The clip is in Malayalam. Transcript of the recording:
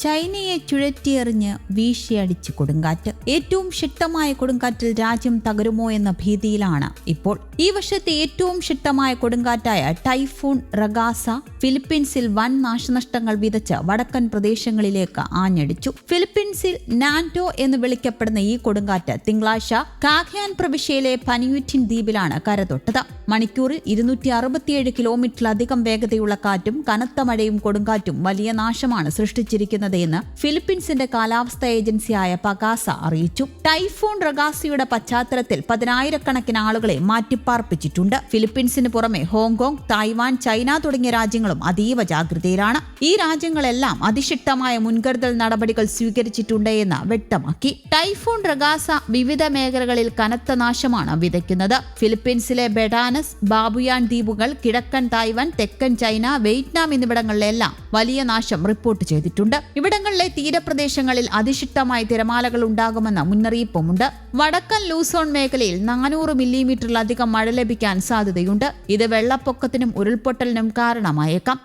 ചൈനയെ ചുഴറ്റിയെറിഞ്ഞ് വീശിയടിച്ച് കൊടുങ്കാറ്റ്. ഏറ്റവും ശക്തമായ കൊടുങ്കാറ്റിൽ രാജ്യം തകരുമോ എന്ന ഭീതിയിലാണ് ഇപ്പോൾ. ഈ വർഷത്തെ ഏറ്റവും ശക്തമായ കൊടുങ്കാറ്റായ ടൈഫൂൺ റഗാസ ഫിലിപ്പീൻസിൽ വൻ നാശനഷ്ടങ്ങൾ വിതച്ച് വടക്കൻ പ്രദേശങ്ങളിലേക്ക് ആഞ്ഞടിച്ചു. ഫിലിപ്പീൻസിൽ നാൻഡോ എന്ന് വിളിക്കപ്പെടുന്ന ഈ കൊടുങ്കാറ്റ് തിങ്കളാഴ്ച കാഖ്യാൻ പ്രവിശ്യയിലെ പനിയുറ്റിൻ ദ്വീപിലാണ് കരതൊട്ടത്. മണിക്കൂറിൽ ഇരുന്നൂറ്റി അറുപത്തിയേഴ് കിലോമീറ്ററിലധികം വേഗതയുള്ള കാറ്റും കനത്ത മഴയും കൊടുങ്കാറ്റും വലിയ നാശമാണ് സൃഷ്ടിച്ചിരിക്കുന്നത് എന്ന് ഫിലിപ്പീൻസിന്റെ കാലാവസ്ഥാ ഏജൻസിയായ പകാസ അറിയിച്ചു. ടൈഫോൺ റഗാസിയുടെ പശ്ചാത്തലത്തിൽ പതിനായിരക്കണക്കിന് ആളുകളെ മാറ്റിപ്പാർപ്പിച്ചിട്ടുണ്ട്. ഫിലിപ്പീൻസിന് പുറമെ ഹോങ്കോങ് തായ്വാൻ ചൈന തുടങ്ങിയ രാജ്യങ്ങളും അതീവ ജാഗ്രതയിലാണ്. ഈ രാജ്യങ്ങളെല്ലാം അതിശക്തമായ മുൻകരുതൽ നടപടികൾ സ്വീകരിച്ചിട്ടുണ്ട് എന്ന് വ്യക്തമാക്കി. ടൈഫൂൺ റഗാസ വിവിധ മേഖലകളിൽ കനത്ത നാശമാണ് വിതയ്ക്കുന്നത്. ഫിലിപ്പീൻസിലെ ബെഡാനസ് ബാബുയാൻ ദ്വീപുകൾ കിഴക്കൻ തായ്വാൻ തെക്കൻ ചൈന വിയറ്റ്നാം എന്നിവിടങ്ങളിലെല്ലാം വലിയ നാശം റിപ്പോർട്ട് ചെയ്തിട്ടുണ്ട്. ഇവിടങ്ങളിലെ തീരപ്രദേശങ്ങളിൽ അതിശക്തമായ തിരമാലകൾ ഉണ്ടാകുമെന്ന മുന്നറിയിപ്പുമുണ്ട്. വടക്കൻ ലൂസോൺ മേഖലയിൽ നാനൂറ് മില്ലിമീറ്ററിലധികം മഴ ലഭിക്കാൻ സാധ്യതയുണ്ട്. ഇത് വെള്ളപ്പൊക്കത്തിനും ഉരുൾപൊട്ടലിനും കാരണമായേക്കാം.